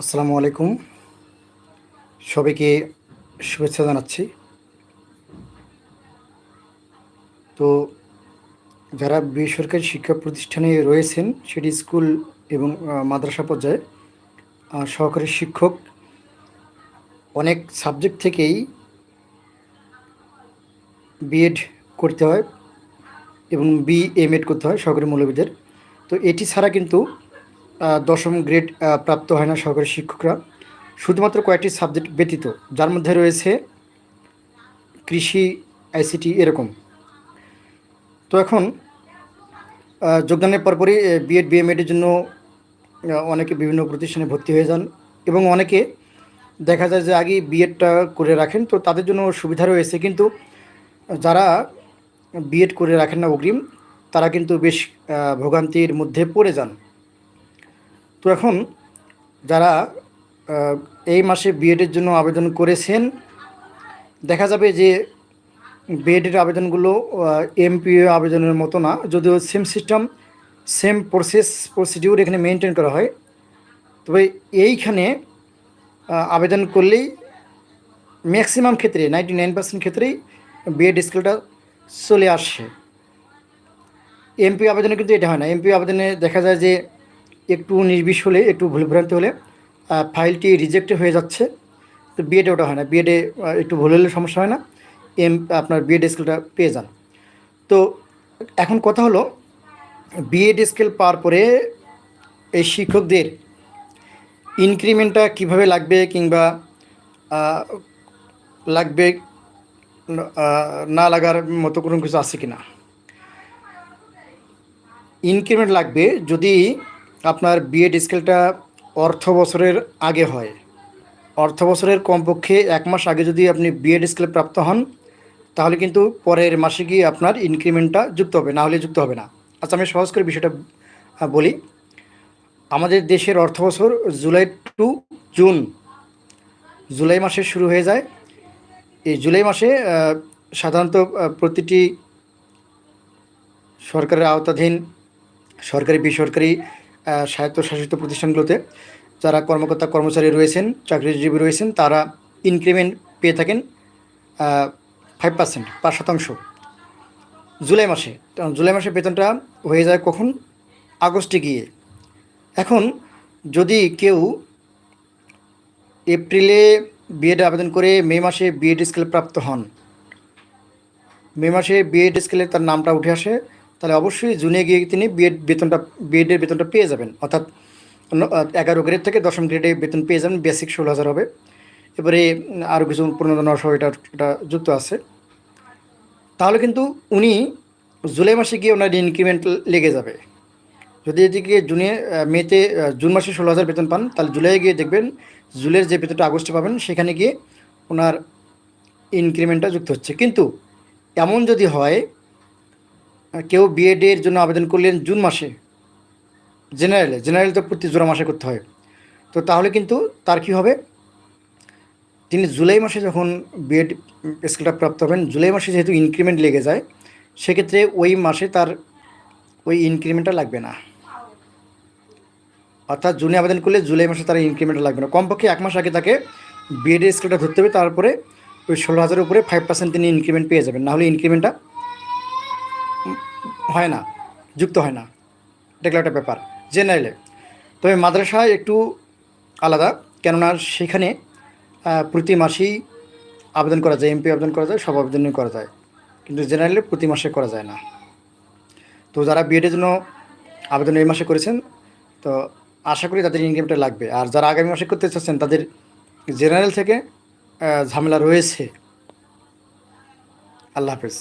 আসসালামু আলাইকুম। সবাইকে শুভেচ্ছা জানাচ্ছি। তো যারা বেসরকারি শিক্ষা প্রতিষ্ঠানে রয়েছেন, সেটি স্কুল এবং মাদ্রাসা পর্যায়ে সহকারী শিক্ষক, অনেক সাবজেক্ট থেকেই বিএড করতে হয় এবং বি এম এড করতে হয় সহকারী মৌলবীদের। তো এটি ছাড়া কিন্তু দশম গ্রেড প্রাপ্ত হয় না সহকারী শিক্ষকরা। শুধুমাত্র কয়েকটি সাবজেক্ট ব্যতীত, যার মধ্যে রয়েছে কৃষি, আইসিটি এরকম। তো এখন যোগদানের পরপরই বিএড বিএমএডের জন্য অনেকে বিভিন্ন প্রতিষ্ঠানে ভর্তি হয়ে যান এবং অনেকে দেখা যায় যে আগে বিএডটা করে রাখেন, তো তাদের জন্য সুবিধা রয়েছে। কিন্তু যারা বিএড করে রাখেন না অগ্রিম, তারা কিন্তু বেশ ভোগান্তির মধ্যে পড়ে যান। তো এখন যারা এই মাসে বিএডের জন্য আবেদন করেছেন, দেখা যাবে যে বিএডের আবেদনগুলো এমপিও আবেদনের মতো না, যদিও same system same process procedure এখানে মেনটেন করা হয়। তবে এইখানে আবেদন করলেই ম্যাক্সিমাম ক্ষেত্রে নাইনটি নাইন পার্সেন্ট ক্ষেত্রেই বিএড স্কেলটা চলে আসে। এমপি আবেদনে কিন্তু এটা হয় না। এমপি আবেদনে দেখা যায় যে একটু নির্বিষ হলে, একটু ভুলভ্রান্তি হলে ফাইলটি রিজেক্ট হয়ে যাচ্ছে। তো বিএডে ওটা হয় না। বিএডে একটু ভুল হলে সমস্যা হয় না। এম আপনার বিএড স্কেলটা পেয়ে যান। তো এখন কথা হলো বিএড স্কেল পাওয়ার পরে এই শিক্ষকদের ইনক্রিমেন্টটা কীভাবে লাগবে কিংবা লাগবে না লাগার মতো কোনো কিছু আছে কি না ইনক্রিমেন্ট লাগবে যদি আপনার বিএড স্কেলটা অর্থ বছরের আগে হয়। অর্থ বছরের কমপক্ষে এক মাস আগে যদি আপনি বিএড স্কেল প্রাপ্ত হন, তাহলে কিন্তু পরের মাসে গিয়ে আপনার ইনক্রিমেন্টটা যুক্ত হবে, না হলে যুক্ত হবে না। আচ্ছা আমি সহজ করে বিষয়টা বলি। আমাদের দেশের অর্থ বছর জুলাই টু জুন, জুলাই মাসে শুরু হয়ে যায়। এই জুলাই মাসে সাধারণত প্রতিটি সরকারের আওতাধীন সরকারি, বেসরকারি স্বায়ত্তশাসিত প্রতিষ্ঠানগুলোতে যারা কর্মকর্তা কর্মচারী রয়েছেন, চাকরিজীবী রয়েছেন, তারা ইনক্রিমেন্ট পেয়ে থাকেন ফাইভ পার্সেন্ট পাঁচ শতাংশ। জুলাই মাসে জুলাই মাসে বেতনটা হয়ে যায় কখন? আগস্টে গিয়ে। এখন যদি কেউ এপ্রিলে বিএড আবেদন করে মে মাসে বিএড স্কেল প্রাপ্ত হন, মে মাসে বিএড স্কেলে তার নামটা উঠে আসে তাহলে অবশ্যই জুনে গিয়ে তিনি বিএড বেতনটা বিএডের বেতনটা পেয়ে যাবেন। অর্থাৎ এগারো গ্রেড থেকে দশম গ্রেডে বেতন পেয়ে যাবেন বেসিক ষোলো হাজার হবে। এবারে আরও কিছু প্রণোদনা সহ এটা এটা যুক্ত আছে। তাহলে কিন্তু উনি জুলাই মাসে গিয়ে ওনার ইনক্রিমেন্ট লেগে যাবে। যদি এদিকে জুনে মেতে জুন মাসে ষোলো হাজার বেতন পান, তাহলে জুলাই গিয়ে দেখবেন জুলাইয়ের যে বেতনটা আগস্টে পাবেন, সেখানে গিয়ে ওনার ইনক্রিমেন্টটা যুক্ত হচ্ছে। কিন্তু এমন যদি হয় কেউ বিএডের জন্য আবেদন করলেন জুন মাসে। জেনারেলে, জেনারেল তো প্রতি জোড়া মাসে করতে হয়। তো তাহলে কিন্তু তার কি হবে? তিনি জুলাই মাসে যখন বিএড স্কেলটা প্রাপ্ত হবেন, জুলাই মাসে যেহেতু ইনক্রিমেন্ট লেগে যায়, সেক্ষেত্রে ওই মাসে তার ওই ইনক্রিমেন্টটা লাগবে না। অর্থাৎ জুনে আবেদন করলে জুলাই মাসে তার ইনক্রিমেন্টটা লাগবে না। কমপক্ষে এক মাস আগে তাকে বিএড স্কেলটা ধরতে হবে, তারপরে ওই ষোলো হাজারের উপরে ফাইভ পার্সেন্ট তিনি ইনক্রিমেন্ট পেয়ে যাবেন। নাহলে ইনক্রিমেন্টটা হয় না, যুক্ত হয় না। এটা একটা ব্যাপার। জেনারেলে তবে মাদ্রাসায় একটু আলাদা, কেননা সেখানে প্রতি মাসেই আবেদন করা যায় এমপি আবেদন করা যায়, সব আবেদনই করা যায়। কিন্তু জেনারেলে প্রতি মাসে করা যায় না। তো যারা বিএডের জন্য আবেদন এই মাসে করেছেন, তো আশা করি তাদের ইনকামটা লাগবে। আর যারা আগামী মাসে করতে চাচ্ছেন, তাদের জেনারেল থেকে ঝামেলা রয়েছে। আল্লাহ হাফেজ।